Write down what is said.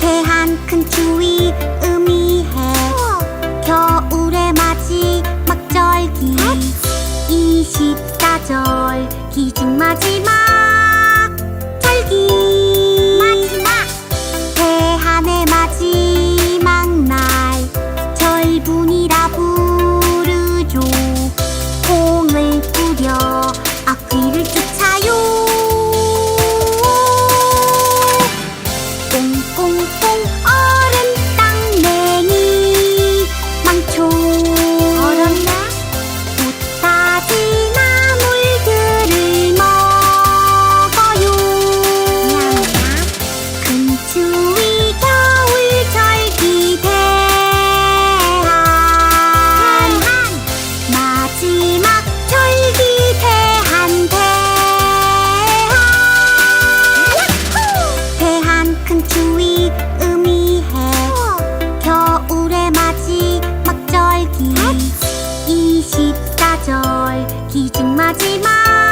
태한 큰 추위 의미해. 겨울의 마지막 절기 24절 기준 마지막 始まる